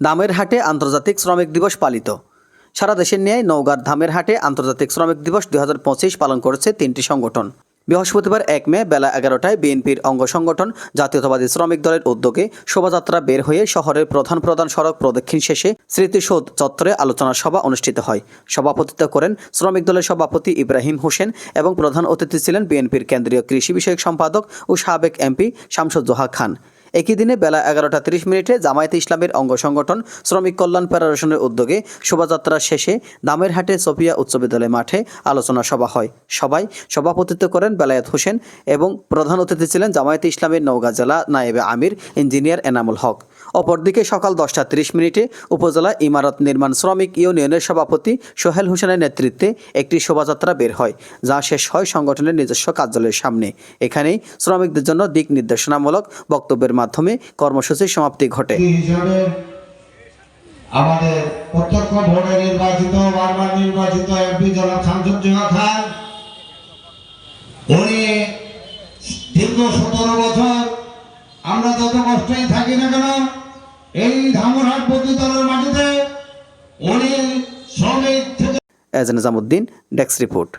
দামের হাটে আন্তর্জাতিক শ্রমিক দিবস পালিত। সারা দেশের ন্যায় নওগাঁর ধামের হাটে আন্তর্জাতিক শ্রমিক দিবস দুই পালন করেছে তিনটি সংগঠন। বৃহস্পতিবার এক মে বেলা এগারোটায় বিএনপির অঙ্গ সংগঠন জাতীয়তাবাদী শ্রমিক দলের উদ্যোগে শোভাযাত্রা বের হয়ে শহরের প্রধান প্রধান সড়ক প্রদক্ষিণ শেষে স্মৃতিসৌধ চত্বরে আলোচনা সভা অনুষ্ঠিত হয়। সভাপতিত্ব করেন শ্রমিক দলের সভাপতি ইব্রাহিম হোসেন এবং প্রধান অতিথি ছিলেন বিএনপির কেন্দ্রীয় কৃষি বিষয়ক সম্পাদক ও সাবেক এমপি শামসুজ্জোহা খান। একই দিনে বেলা এগারোটা তিরিশ মিনিটে জামায়াতে ইসলামের অঙ্গ সংগঠন শ্রমিক কল্যাণ ফেডারেশনের উদ্যোগে শোভাযাত্রা শেষে দামেরহাটে সোফিয়া উচ্চ বিদ্যালয় মাঠে আলোচনা সভা হয়। সবাই সভাপতিত্ব করেন বেলায়েত হোসেন এবং প্রধান অতিথি ছিলেন জামায়াতে ইসলামের নওগাঁ জেলা নায়েবে আমির ইঞ্জিনিয়ার এনামুল হক। অপরদিকে সকাল দশটা তিরিশ মিনিটে উপজেলা ইমারত নির্মাণ শ্রমিক ইউনিয়নের সভাপতি সোহেল হোসেনের নেতৃত্বে একটি শোভাযাত্রা বের হয়, যা শেষ হয় সংগঠনের নিজস্ব কার্যালয়ের সামনে। এখানেই শ্রমিকদের জন্য দিক নির্দেশনামূলক বক্তব্যের মাধ্যমে কর্মসূচির সমাপ্তি ঘটে। আমাদের প্রত্যক্ষ ভোটে নির্বাচিত, বারবার নির্বাচিত এমপি জনাব খান। উনি দীর্ঘ সতেরো বছর আমরা যত কষ্টই থাকি না কেন এই ধামরহাট বৌদ্ধতলার মাটিতে অনিল শ্রমিক থেকে এজ নিজামুদ্দিন ডেস্ক রিপোর্ট।